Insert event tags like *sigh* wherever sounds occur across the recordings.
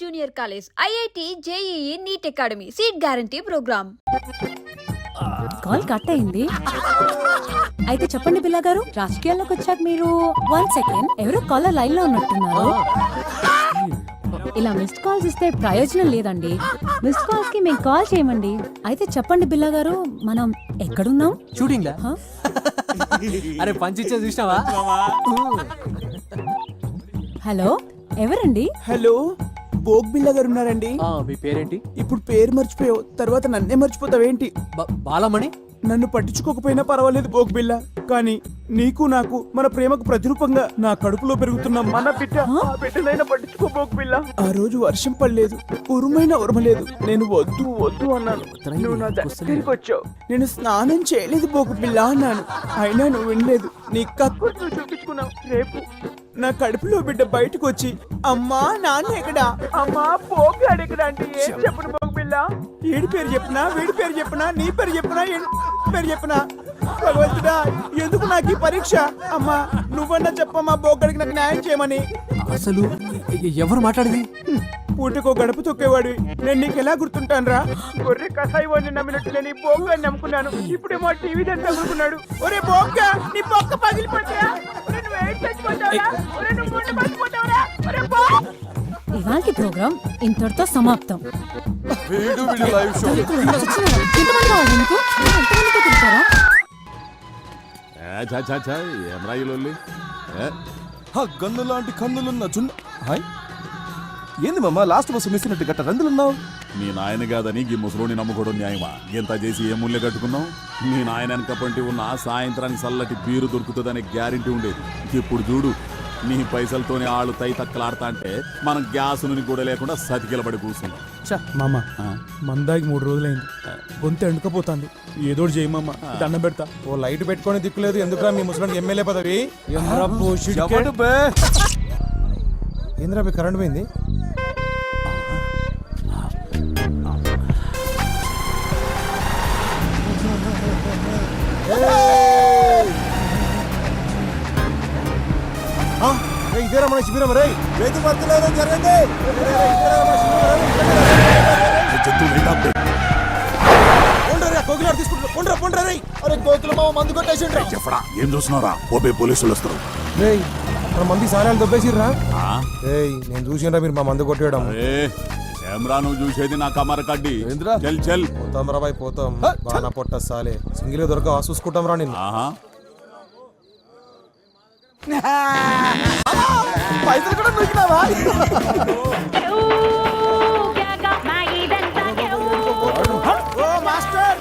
Junior college IIT JEE NEET academy. Seat guarantee programme. Call cut అయింది. అయితే చెప్పండి బిల్లా గారు రాజకీయాల్లోకి వచ్చాక మీరు వన్ సెకండ్ ఎవరో కాలర్ లైన్లో ఉన్నట్టున్నారు. ఇలా మిస్డ్ కాల్స్ ఇస్తే ప్రయోజనం లేదండి. మిస్డ్ కాల్స్కి మేము కాల్ చేయమండి. అయితే చెప్పండి బిల్లా గారు మనం ఎక్కడున్నాం? షూటింగ్? అరే పంచిచ్చే చూసినావా? హలో ఎవరండి? హలో? భోగ్ బిల్ల గారు ఉన్నారండి. ఆ, మీ పేరేంటి? ఇప్పుడు పేరు మర్చిపోయావు. తర్వాత నన్నే మర్చిపోతావేంటి? బ- బాలమణి? నన్ను పట్టించుకోకపోయినా పర్వాలేదు భోగ్ బిల్ల కానీ నీకు నాకు మన ప్రేమకు ప్రతిరూపంగా నా కడుపులో పెరుగుతున్న మన బిడ్డ ఆ? బిడ్డనైనా పట్టించుకో భోగ్ బిల్ల ఆ రోజు వర్షం పడలేదు. ఉరుమైన ఉరమలేదు నేను వద్దు వద్దు అన్నాను. నువ్వు నా దగ్గరికి వచ్చావు. నేను స్నానం చేయలేదు భోగ్ బిల్ల అన్నాను. అయినా నువ్వు వినలేదు. నీ కక్కు చూపించుకున్నావు. రేపు నా కడుపులో బిడ్డ బయటకు వచ్చి అమ్మా నాన్న ఎక్కడా? అమ్మా పోగాడు ఎక్కడ అంటే ఏం చెప్పను పోగు బిల్ల ఏడి పేరు చెప్పినా వీడి పేరు చెప్పినా నీ పేరు చెప్పినా ఏడి పేరు చెప్పినా? భగవంతుడా ఎందుకు నాకు ఈ పరీక్ష? అమ్మా నువ్వన్నా చెప్పమ్మా బోగడికి నాకు న్యాయం చేయమని. అసలు ఎవరు మాట్లాడేది? పూటకో గడప తొక్కేవాడు. నేను నీకు ఎలా గుర్తుంటాను రా గొర్రె కసాయి వాడిని నమ్మినట్టు నేను ఈ బోగ్గాన్ని నమ్ముకున్నాను. ఇప్పుడేమో టీవీ దాన్ని తగులుకున్నాడు. ఒరే బోగ్గా నీ బొక్క పగిలిపోతాయా ఇవాళకి ప్రోగ్రామ్ ఇంతటితో సమాప్తం. వీడు వీడి లైవ్ షో. ఎంతమంది కావాలి మీకు ఎంతమందితో తింటారా గన్ను లాంటి కన్నులున్న చున్న హాయ్. ఏంది మామ లాస్ట్ బస్సు మిస్ అయినట్టు గట్ట రందులున్నావు? మీ నాయన కాదని ఈ ముసలోని నమ్ముకోవడం న్యాయమా? ఎంత చేసి ఏ ముళ్ళే కట్టుకున్నావు? మీ నాయన వెనకపంటి ఉన్న సాయంత్రానికి చల్లటి బీరు దొరుకుతుందనే గ్యారెంటీ ఉండేది. ఇప్పుడు చూడు నీ పైసలతోనే ఆళ్ళు తై తక్కలాడతా అంటే మనం గ్యాస్ నూనె కూడా లేకుండా సతికిలబడి కూర్చున్నాం. మామ మందాకి మూడు రోజులైంది. గొంతు ఎండుకపోతుంది. ఏదో ఒకటి చేయి మామ దండం పెడతా. ఓ లైట్ పెట్టుకొని దిక్కులేదు. ఎందుకురా మీ ముసలానికి ఎమ్మెల్యే పదవి? ఏంద్రా మీ కరెంట్ పోయింది? ఇదేరా మన శిబిరం రే రైతు కొట్టేసిండ్రా. చెప్పడా ఏం చూస్తున్నారా ఓపే పోలీసులు వస్తారు. మన మంది సారాలు దొబ్బేసిర్రా? ఏయ్ నేను చూసిండ్రా మీరు మా మందు కొట్టేయడం. ఏ, ఏమ్రా నువ్వు చూసేది నా కమర కడ్డి? చెల్ చెల్. పోతాం రా బాయ్ పోతాం. బాగా పొట్ట సాలే. సింగిల్ దొరక చూసుకుంటాం రా ఆహా. పైసలు కూడా మాస్టర్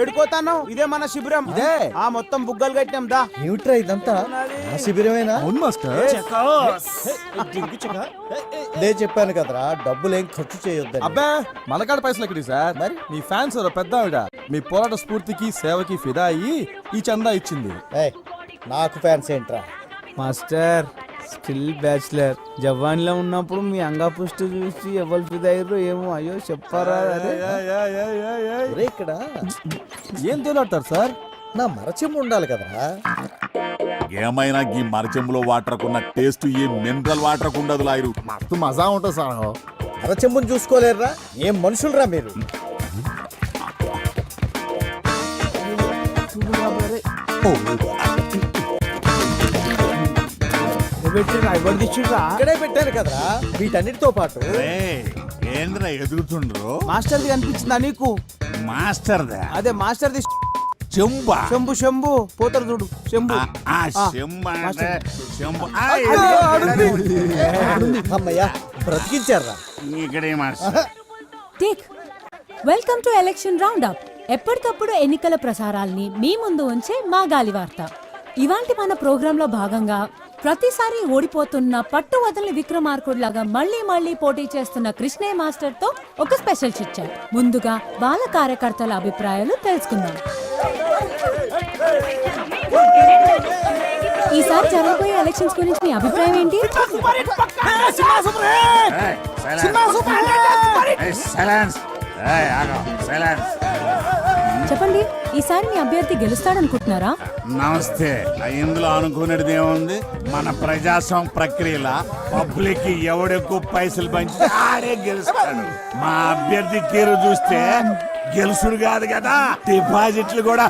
ఏడుకోతాను ఇదే మన శిబిరం. ఇదే. ఆ మొత్తం బుగ్గలు కట్టినాం దా. ఏమిట్రా ఇదంతా? నా శిబిరమేనా? అవును మాస్టర్. నే చెప్పాను కదరా డబ్బులు ఏం ఖర్చు చేయొద్దని. అబ్బా మనకాడ పైసలు ఎక్కడి సార్? మరి? మీ ఫ్యాన్స్ పెద్ద ఆవిడ మీ పోరాట స్ఫూర్తికి సేవకి ఫిదా అయ్యి ఈ చందా ఇచ్చింది. ఏయ్, నాకు ఫ్యాన్స్ ఏంట్రా? Master still bachelor. జవాన్లో ఉన్నప్పుడు మీ అంగా పుష్టి చూసి ఎవరు ఫిదయ్యారు ఏమో అయ్యో చెప్పారా? అరే. ఇక్కడ ఏం తేలాడతారు సార్? నా మరచెంబు ఉండాలి కదరా. ఏమైనా ఈ మరచెంబులో వాటర్ కున్న టేస్ట్ ఏ మినరల్ వాటర్ ఉండదు లాయరు. మస్తు మజా ఉంటుంది సార్. మరచెంబుని చూసుకోలేరురా. ఏం మనుషులరా మీరు? ఇక్కడే పెట్టాను కదరా. వీటన్నిటితో పాటు ఏంద్ర ఎదుగుతుండ్రు? మాస్టర్ది కనిపించిందా నీకు? మాస్టర్ అదే మాస్టర్ది చెంబా. శంభు శంభు. పోతారు చూడు శంభు. ఆ ఆ, చెంబ చెంబు అమ్మయ్యా బ్రతికించారా ఇక్కడే master. Take welcome to election round up ఎప్పటికప్పుడు ఎన్నికల ప్రసారాల్ని మీ ముందు ఉంచే మా గాలి వార్త ఇవాంటి మన ప్రోగ్రాంలో భాగంగా ప్రతిసారి ఓడిపోతున్న పట్టు వదలని విక్రమార్కుడిలాగా మళ్ళీ మళ్ళీ పోటీ చేస్తున్న కృష్ణయ్య మాస్టర్తో ఒక స్పెషల్ చిట్చాట్ ముందుగా బాల కార్యకర్తల అభిప్రాయాలు తెలుసుకుందాం. ఈసారి జరగబోయే ఎలక్షన్స్ గురించి మీ అభిప్రాయం ఏంటి? సైలెన్స్. చెప్పండి ఈసారి మీ అభ్యర్థి గెలుస్తాడనుకుంటున్నారా? నమస్తే. ఇందులో అనుకునేది ఏముంది? మన ప్రజాస్వామ్య ప్రక్రియల పబ్లిక్ ఎవడెక్కువ పైసలు పంచి ఆడే గెలుస్తాడు. మా అభ్యర్థి తీరు చూస్తే గెలుసుడు కాదు కదా? డిపాజిట్లు కూడా.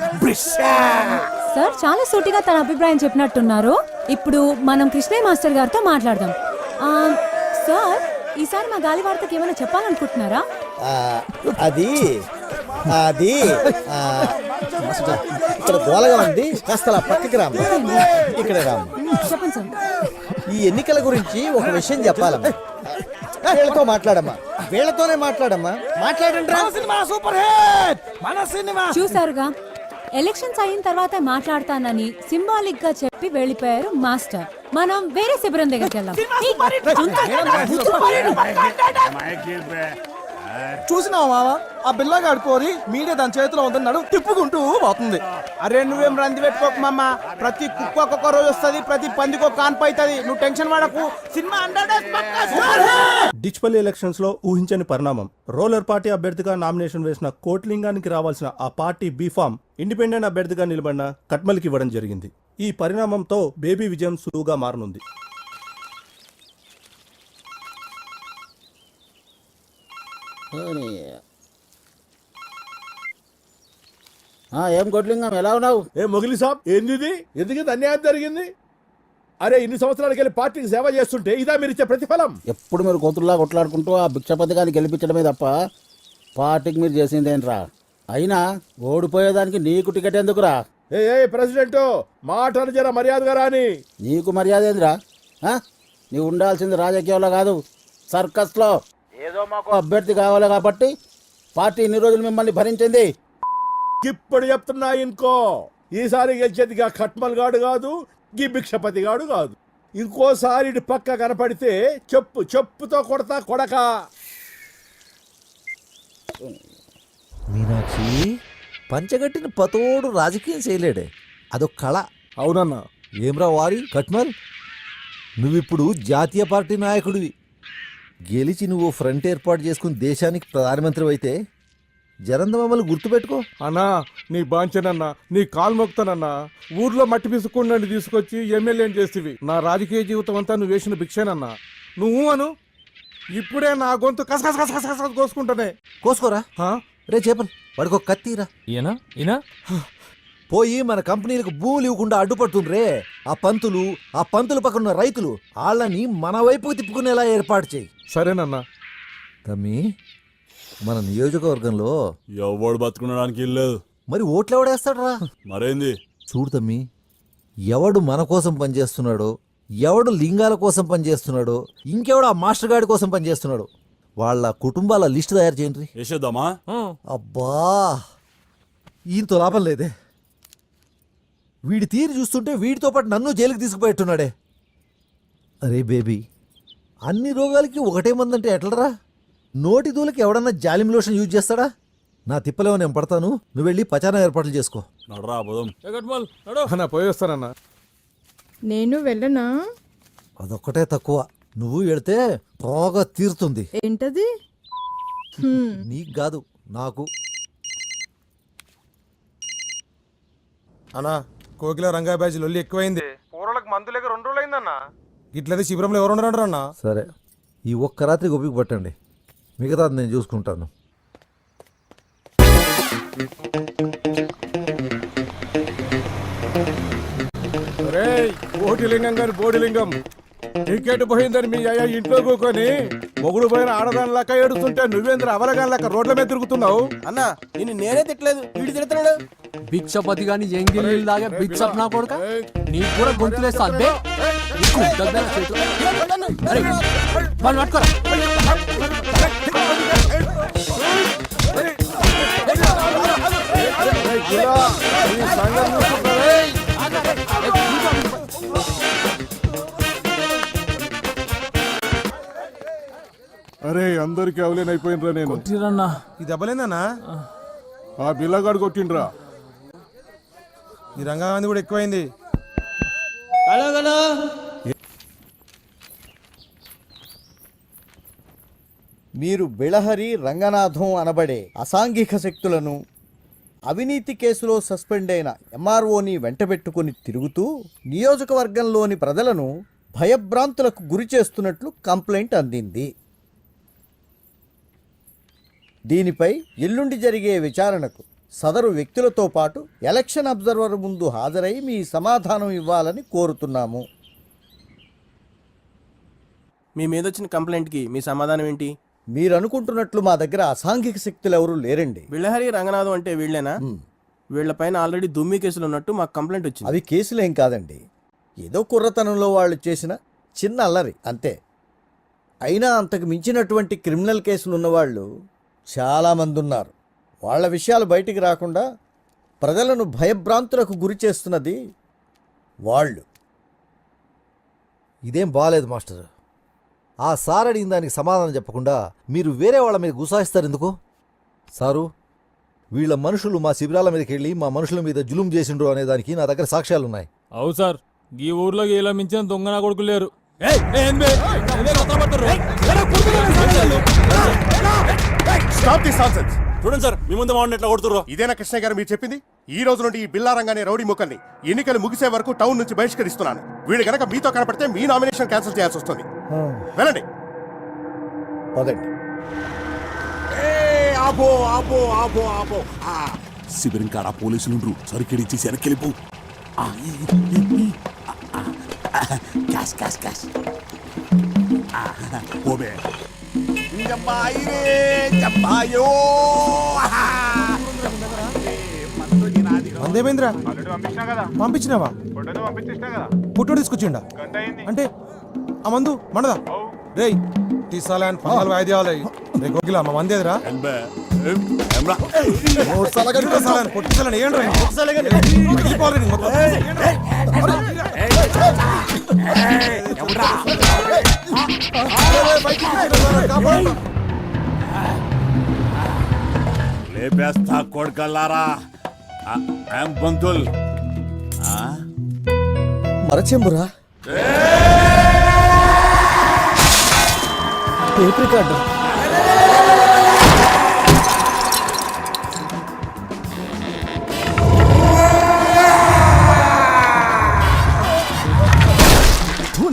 సార్ చాలా సూటిగా తన అభిప్రాయం చెప్పినట్టున్నారు. ఇప్పుడు మనం కృష్ణయ్య మాస్టర్ గారితో మాట్లాడదాం. ఆ, సార్ ఈసారి మా గాలి వార్తకి ఏమైనా చెప్పాలనుకుంటున్నారా? అది అది ఆ, ఇక్కడ గోలగా ఉంది. కాస్త అలా పక్కకి రాము ఇక్కడ రాము ఈ ఎన్నికల గురించి ఒక విషయం చెప్పాలమ్మా. వీళ్ళతో మాట్లాడమ్మా. వీళ్ళతోనే మాట్లాడమ్మా. మాట్లాడండి చూసారుగా ఎలక్షన్స్ అయిన తర్వాత మాట్లాడతానని సింబాలిక్గా చెప్పి వెళ్ళిపోయారు మాస్టర్. మనం వేరే శిబిరం దగ్గరికి వెళ్దాం. చూసినావా మామ? ఆ బిల్లగాడు పోరి మీడియా దాని చేతిలో ఉందని నడుము తిప్పుకుంటూ పోతుంది. అరే నువ్వేం రంది పెట్టుకోకు మామ. ప్రతి కుక్క ఒక్కొక్క రోజు వస్తుంది ప్రతి పందికి ఒక కాన్పు అవుతుంది నువ్వు టెన్షన్ పడకు. సినిమా డిచ్పల్లి ఎలక్షన్స్లో ఊహించని పరిణామం. రోలర్ పార్టీ అభ్యర్థిగా నామినేషన్ వేసిన కోట్లింగానికి రావాల్సిన ఆ పార్టీ బీఫామ్ ఇండిపెండెంట్ అభ్యర్థిగా నిలబడిన కట్మల్కి ఇవ్వడం జరిగింది. ఈ పరిణామంతో బేబీ విజయం సులువుగా మారనుంది. ఏం కొట్లింగం ఎలా ఉన్నావు? ఏ మొగిలి సాబ్ ఏంది ఇది? ఎందుకు అన్యాయం జరిగింది? అరే ఇన్ని సంవత్సరాలకి వెళ్ళి పార్టీకి సేవ చేస్తుంటే ఇదా మీరు ఇచ్చే ప్రతిఫలం? ఎప్పుడు మీరు కోతుల్లా కొట్లాడుకుంటూ ఆ భిక్షపతి గారిని గెలిపించడమే తప్ప పార్టీకి మీరు చేసిందేంట్రా అయినా ఓడిపోయేదానికి నీకు టికెట్ ఎందుకురా? ఏ ఏ ప్రెసిడెంట్ మాటలు జర మర్యాదగా రాని. నీకు మర్యాద ఏందిరా? నీవు ఉండాల్సింది రాజకీయంలో కాదు సర్కస్లో. ఏదో మాకు అభ్యర్థి కావాలి కాబట్టి పార్టీ ఇన్ని రోజులు మిమ్మల్ని భరించింది. ఇప్పుడు చెప్తున్నా ఇంకో ఈసారి గెలిచేది గా ఖట్మల్ గాడు కాదు గీ భిక్షపతి గాడు కాదు. ఇంకోసారి ఇటు పక్క కనపడితే చెప్పు చెప్పుతో కొడతా కొడక. మీనాక్షి పంచగట్టిన పతోడు రాజకీయం చేయలేడే. అదొక కళ. అవునన్నా. ఏమ్రా వారి కట్మల్? నువ్విప్పుడు జాతీయ పార్టీ నాయకుడివి. గెలిచి నువ్వు ఫ్రంట్ ఏర్పాటు చేసుకుని దేశానికి ప్రధానమంత్రి అయితే జరంద మమ్మల్ని గుర్తుపెట్టుకో. అన్నా నీ బాంచనన్నా నీ కాలు మొక్తానన్నా ఊర్లో మట్టి పిసుకుండా తీసుకొచ్చి ఎమ్మెల్యేని చేస్తేవి నా రాజకీయ జీవితం అంతా నువ్వు వేసిన భిక్షేనన్నా. నువ్వు అను ఇప్పుడే నా గొంతు కసకస కసకస కసకస కోసుకుంటానే. కోసుకోరా? రే చేపలు వాడికి ఒక కత్తిరా ఈయన? ఈయన? పోయి మన కంపెనీలకు భూములు ఇవ్వకుండా అడ్డుపడుతుండ్రే ఆ పంతులు ఆ పంతుల పక్కన ఉన్న రైతులు వాళ్ళని మన వైపుకు తిప్పుకునేలా ఏర్పాటు చేయి. సరేనన్నా. తమ్మి మన నియోజకవర్గంలో ఎవడు బతుకునడానికి ఇల్లేదు? మరి ఓట్లు ఎవడేస్తాడరా మరేంది? చూడు తమ్మి ఎవడు మన కోసం పనిచేస్తున్నాడో ఎవడు లింగాల కోసం పనిచేస్తున్నాడో ఇంకెవడు ఆ మాస్టర్ గాడి కోసం పనిచేస్తున్నాడు వాళ్ళ కుటుంబాల లిస్ట్ తయారు చేయండి. వేసేద్దామా అబ్బా ఈయనతో లాభం లేదే. వీడి తీరు చూస్తుంటే వీడితో పాటు నన్ను జైలుకి తీసుకుపోయేట్టున్నాడే. అరే బేబీ అన్ని రోగాలకి ఒకటే మందంటే ఎట్లరా? నోటి దూలకి ఎవడన్నా జాలిం లోషన్ యూజ్ చేస్తాడా? నా తిప్పలేమో నేను పడతాను. నువ్వు వెళ్ళి పచారం ఏర్పాట్లు చేసుకో. నడరా పోదాం. అన్నా పోయి వస్తానన్నా. నేను వెళ్ళనా? అదొక్కటే తక్కువ. నువ్వు వెళితే బాగా తీరుతుంది. ఏంటది? నీకు కాదు నాకు. అన్నా కోకిల రంగా బ్యాచ్ లొల్లి ఎక్కువైంది. పూర్వలకు మందు లేక రెండు రోజులు అయిందన్నా ఇట్లయితే శిబిరంలో ఎవరు ఉండరు అన్నా? సరే. ఈ ఒక్క రాత్రి గొప్పకి పట్టండి మిగతాది నేను చూసుకుంటాను. రేయ్ కోటిలింగం గారి బోడిలింగం. టికెట్ పోయిందని మీ అయ్యా ఇంట్లో కూకొని మొగుడు పోయిన ఆడదాని లెక్క ఏడుస్తుంటే నువ్వేంద్ర అవలగాని లెక్క రోడ్ల మీద తిరుగుతున్నావు? అన్నా నేను నేనే తిట్టలేదు. వీడి తిడుతున్నాడు. భిక్షపతి గాని ఎంగిల్ దాగా బిచ్చప్ నా కొడుక నీకు కూడా గొంతులేస్తా అబ్బే వాళ్ళు పట్టుకోరా. అరే అందరికి అవలేనైపోయినరా నేను. తీరన్నా ఈ దెబ్బలేందన్నా ఆ బిల్లగాడు కొట్టిండ్రా. ఈ రంగా మంది కూడా ఎక్కువైంది. మీరు బిళహరి రంగనాథం అనబడే అసాంఘిక శక్తులను అవినీతి కేసులో సస్పెండ్ అయిన ఎంఆర్ఓని వెంటబెట్టుకుని తిరుగుతూ నియోజకవర్గంలోని ప్రజలను భయభ్రాంతులకు గురి చేస్తున్నట్లు కంప్లైంట్ అందింది. దీనిపై ఎల్లుండి జరిగే విచారణకు సదరు వ్యక్తులతో పాటు ఎలక్షన్ అబ్జర్వర్ ముందు హాజరై మీ సమాధానం ఇవ్వాలని కోరుతున్నాము. మీ మీద వచ్చిన కంప్లైంట్కి మీ సమాధానం ఏంటి? మీరు అనుకుంటున్నట్లు మా దగ్గర అసాంఘిక శక్తులు ఎవరూ లేరండి. బిళ్ళహరి రంగనాథం అంటే వీళ్ళేనా? వీళ్ళపైన ఆల్రెడీ దుమ్మి కేసులు ఉన్నట్టు మాకు కంప్లైంట్ వచ్చింది. అవి కేసులేం కాదండి. ఏదో కుర్రతనంలో వాళ్ళు చేసిన చిన్న అల్లరి అంతే. అయినా అంతకు మించినటువంటి క్రిమినల్ కేసులు ఉన్నవాళ్ళు చాలామంది ఉన్నారు వాళ్ళ విషయాలు బయటికి రాకుండా ప్రజలను భయభ్రాంతులకు గురి చేస్తున్నది వాళ్ళు ఇదేం బాగాలేదు మాస్టర్ ఆ సార్ అడిగిన దానికి సమాధానం చెప్పకుండా మీరు వేరే వాళ్ళ మీద గుసాయిస్తారు ఎందుకు సారు వీళ్ళ మనుషులు మా శిబిరాల మీదకి వెళ్ళి మా మనుషుల మీద జులుం చేసిండ్రు అనే దానికి నా దగ్గర సాక్ష్యాలు ఉన్నాయి అవు సార్ ఈ ఊర్లో ఇలా మించిన దొంగ నా కొడుకు లేరు స్టాప్ దిస్ నాన్సెన్స్ చూడండి సార్ మీ ముందు మామిడి ఎట్లా కొడుతుర్రో. ఇదేనా కృష్ణయ్య గారు మీరు చెప్పింది? ఈ రోజు నుండి ఈ బిల్లారంగానే రౌడీ ముక్కల్ని ఎన్నికలు ముగిసే వరకు టౌన్ నుంచి బహిష్కరిస్తున్నాను. వీడు గనక మీతో కనపడితే మీ నామినేషన్ క్యాన్సిల్ చేయాల్సి వస్తుంది. వెళ్ళండి. పదండి. ఆపో ఆపో ఆపో ఆపో. శిబిరం కాడ పోలీసులు సరికిడిచ్చి వెనక్కిలిపు క్యాష్ క్యాష్ క్యాష్. పోబే అందేమేంద్ర పంపించినావా పుట్టోడు తీసుకొచ్చిండా అంటే ఆ మందు మనదా రేయ్ తీసాలని పందాలు వాయిద్యాలు రే కోకిల మా మంది ఎదురా పొట్టిసాలని ఏంట్రా పగిలిపోవాలి నీకు మొత్తం. లేపేస్తా కొడుకల్లారా. బంతుల్ మరచెంబురా? Tape record.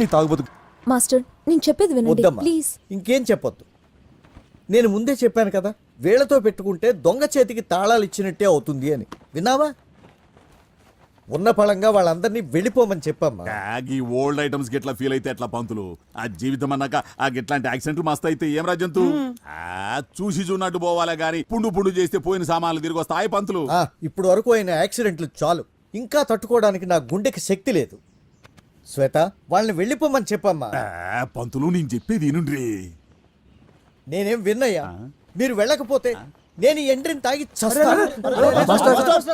నీ తాగుబోతు మాస్టర్ నేను చెప్పేది వినండి. వద్దమ్మా ప్లీజ్. ఇంకేం చెప్పొద్దు. నేను ముందే చెప్పాను కదా వేళ్ళతో పెట్టుకుంటే దొంగ చేతికి తాళాలు ఇచ్చినట్టే అవుతుంది అని. విన్నావా? ఉన్న పళంగా వాళ్ళందరినీ వెళ్ళిపోమని చెప్పమ్మా. ఈ ఓల్డ్ ఐటమ్స్ గిట్లా ఫీల్ అయితే ఎట్లా పంతులు? ఆ జీవితం అన్నాక ఆ గిట్లాంటి యాక్సిడెంట్లు మస్తు అయితే ఏం రాజంతు ఆ చూసి చూన్నట్టు పోవాలే గాని పుండు పుండు చేస్తే పోయిన సామాన్లు తిరిగి వస్తాయి పంతులు? ఆ, ఇప్పుడు వరకు అయిన యాక్సిడెంట్లు చాలు. ఇంకా తట్టుకోవడానికి నా గుండెకి శక్తి లేదు. శ్వేత వాళ్ళని వెళ్ళిపోమని చెప్పమ్మా. పంతులు నేను చెప్పేది వినుండ్రి. నేనేం విన్నయ్యా? మీరు వెళ్ళకపోతే నేను ఈ ఎండ్రిని తాగి చస్తాను.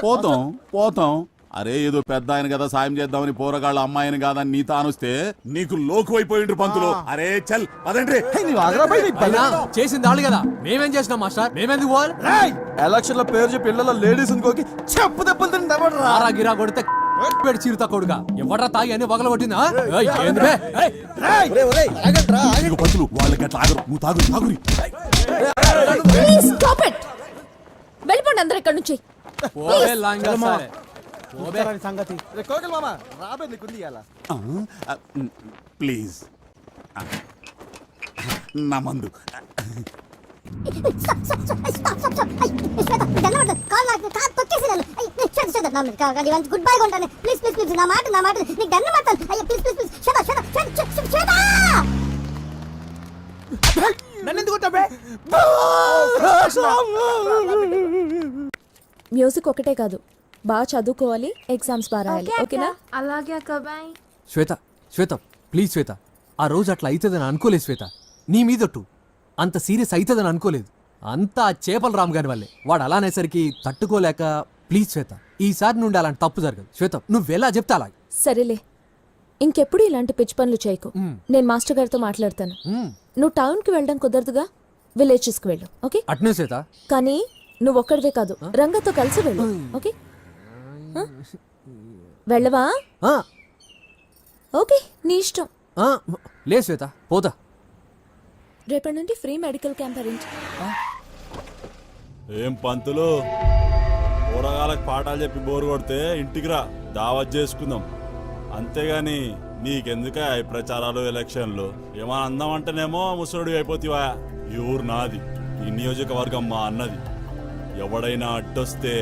పోతాం పోతాం. అరే ఏదో పెద్ద ఆయన కదా సాయం చేద్దామని పోరగాళ్ళ అమ్మాయిని కాదని నీ తానొస్తే నీకు లోకు అయిపోయిండ్రు పంతులు అరే చల్ పదండ్రి. చేసింది వాళ్ళు కదా. మేమేం చేసినాం మాస్టర్? మేమెందుకు పోవాలి? ఎలక్షన్లో పేరు చెప్పి ఇళ్ళలో లేడీస్ ఇంకోకి చెప్పు దెబ్బలు ఆరా గిరా కొడితే పెడి చీరుతా కొడుగా ఎవడ్రా తాగి అని వగల కొట్టిందా ఏయ్, ఏంది బే? ఏయ్, ఒరేయ్, ఒరేయ్, ఆగండ్రా, ఆగండి. ఇదిగో పంతులు వాళ్ళకి అట్లా ఆగరు. నువ్వు తాగు తాగురి ప్లీజ్ స్టాప్ ఇట్ వెళ్ళిపోండి అందరు ఇక్కడ నుంచి. పోవే లాంగా సారే. పోవే. కోకిల మామ రాబే నీకుంది ఇవాళ ప్లీజ్. నా మందు. గుడ్ బై కొంటాను ప్లీజ్ ప్లీజ్ ప్లీజ్ నా మాట నా మాట. నీకు దండ మాట్లాడు అయ్యో ప్లీజ్ ప్లీజ్ ప్లీజ్ నన్ను ఎందుకు? మ్యూజిక్ ఒకటే కాదు. బాగా చదువుకోవాలి ఎగ్జామ్స్ బాగా రాయాలి. ఓకేనా? అలాగే అక్క బాయ్. శ్వేత శ్వేత ప్లీజ్ శ్వేత. ఆ రోజు అట్లా అవుతుందని అనుకోలేదు శ్వేత. నీ మీదొట్టు అంత సీరియస్ అవుతుందని అనుకోలేదు. అంతా చేపల రామ్ గారి వల్లే. వాడు అలా అనేసరికి తట్టుకోలేక ప్లీజ్ శ్వేత ఈసారి నుండి అలాంటి తప్పు జరగదు. శ్వేత నువ్వెలా చెప్తే అలాగే. సరేలే. ఇంకెప్పుడు ఇలాంటి పిచ్చి పనులు చేయకు. నేను మాస్టర్ గారితో మాట్లాడతాను. నువ్వు టౌన్కి వెళ్ళడం కుదరదుగా? విలేజెస్కి వెళ్ళు ఓకే? అట్నే శ్వేత. కానీ నువ్వు ఒక్కడివే కాదు రంగతో కలిసి వెళ్ళు ఓకే? వెళ్ళవా? ఆ, ఓకే నీ ఇష్టం. ఆ, లే శ్వేత పోతా. రేపటి నుండి ఫ్రీ మెడికల్ క్యాంప్ అరేంజ్. ఏం పంతులు? కూరగాయలకు పాఠాలు చెప్పి బోరు కొడితే ఇంటికి రా దావత్ చేసుకుందాం. అంతేగాని నీకెందుకే ఈ ప్రచారాలు ఎలక్షన్లు? ఏమైనా అందామంటేనేమో ముసలుడు అయిపోతావా? ఈ ఊరు నాది ఈ నియోజకవర్గం మా అన్నది. ఎవడైనా అడ్డొస్తే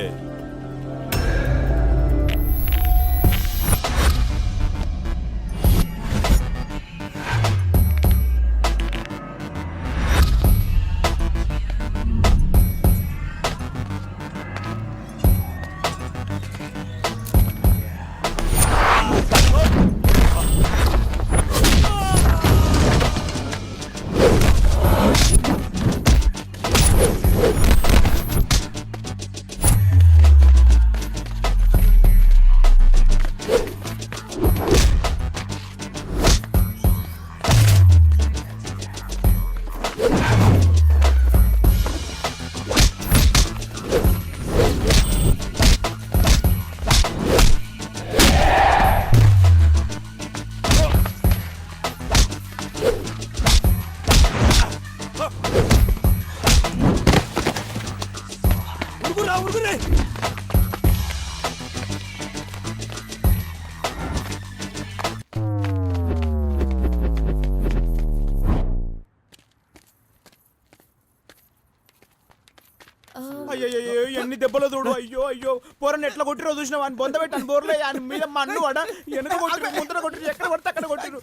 దెబ్బలు చూడు అయ్యో అయ్యో పోరని ఎట్లా కొట్టిరో చూసిన వాడిని బొంద పెట్టాను బోర్లే ఆయన మీద మన్ను వాడ వెనక కొట్టిరు ముందర కొట్టిరు ఎక్కడ కొడితే అక్కడ కొట్టిరు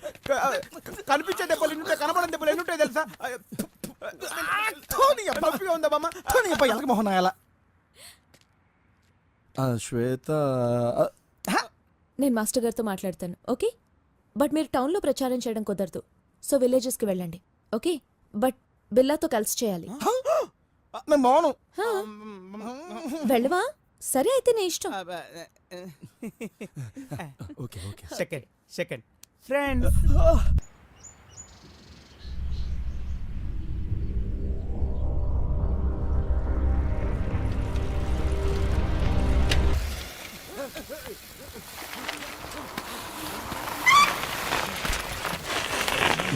కనిపించే దెబ్బలు ఎన్ని ఉంటాయి దెబ్బలు ఎన్ని ఉంటాయి తెలుసా నొప్పిగా ఉందా బామ్మ అలా శ్వేత నేను మాస్టర్ గారితో మాట్లాడతాను ఓకే బట్ మీరు టౌన్లో ప్రచారం చేయడం కుదరదు సో విలేజెస్కి వెళ్ళండి ఓకే బట్ బిల్లాతో కలిసి చేయాలి హా. వెళ్ళవా? సరే అయితే నీ ఇష్టం. *laughs* Okay okay. Second second. Friends.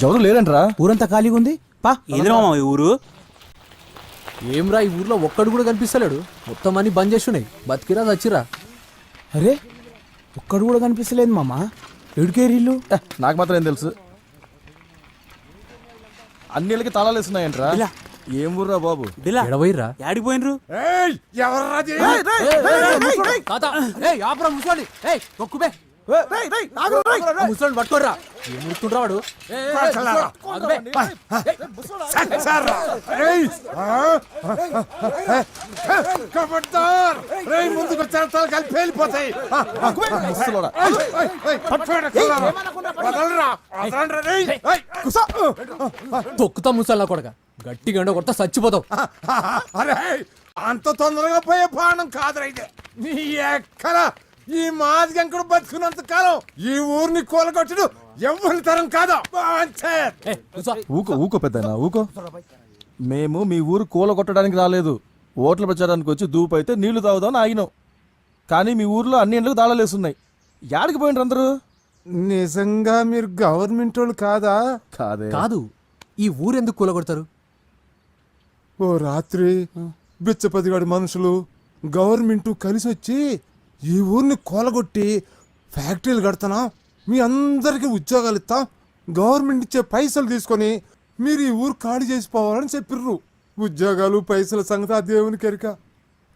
ఎవరు లేరంట్రా? ఊరంతా ఖాళీగా ఉంది? పా. ఏదిరా ఊరు? ఏమ్రా ఈ ఊర్లో ఒక్కడు కూడా కనిపిస్తలేడు మొత్తం అన్ని బంద్ చేస్తున్నాయి బతికిరా చచ్చిరా అరే ఒక్కడు కూడా కనిపిస్తలేదు మామ ఎడుకేరిల్లు నాకు మాత్రం ఏం తెలుసు అన్నిళ్ళకి తాళాలు వేస్తున్నాయంట్రా ఏం ఊర్రా బాబు ఏయ్ ఆపరా ముసలి ఏయ్ తొక్కుబే ఏయ్, ముసలోడు, ముందుకు వచ్చారు తొక్కుతా ముసల్లా కొడక గట్టిగా ఎండ కొడతా చచ్చిపోతావు అరే అంత తొందరగా పోయే బాణం కాదురైతే నీ ఎక్కడ ఈ మాదిగంకుడు బతుకున్నంత కాలం ఈ ఊరిని కూలగొట్టుడు ఎవరి తరం కాదు. ఊకో ఊకో పెద్ద ఊకో. మేము మీ ఊరు కూల కొట్టడానికి రాలేదు. ఓట్ల ప్రచారానికి వచ్చి దూపు అయితే నీళ్ళు తాగుదామని ఆగినాం. కానీ మీ ఊర్లో అన్ని ఇండ్లకు తాళాలు వేస్తున్నాయి యాడికి పోయినరు అందరూ? నిజంగా మీరు గవర్నమెంట్ వాళ్ళు కాదా? కాదే. కాదు ఈ ఊరెందుకు కూలగొడతారు? ఓ రాత్రి బిచ్చపతిగాడి మనుషులు గవర్నమెంట్ కలిసి వచ్చి ఈ ఊరిని కూలగొట్టి ఫ్యాక్టరీలు కడతానా? మీ అందరికీ ఉద్యోగాలు ఇస్తాం. గవర్నమెంట్ ఇచ్చే పైసలు తీసుకొని మీరు ఈ ఊరు ఖాళీ చేసిపోవాలని చెప్పిర్రు. ఉద్యోగాలు పైసల సంగతి ఆ దేవునికి ఎరిక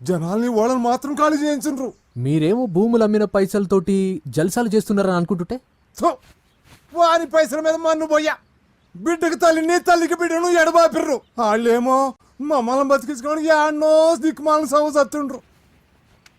జనాల్ని వాళ్ళని మాత్రం ఖాళీ చేయించు మీరేమో భూములు అమ్మిన పైసలతోటి జల్సాలు చేస్తున్నారని అనుకుంటుంటే? వాని పైసల మీద మన్ను పోయా బిడ్డకి తల్లిని తల్లికి బిడ్డను ఎడబాపిర్రు. వాళ్ళేమో మమ్మల్ని బతికించుకోవడానికి ఎన్నో దిక్కుమాలను సవ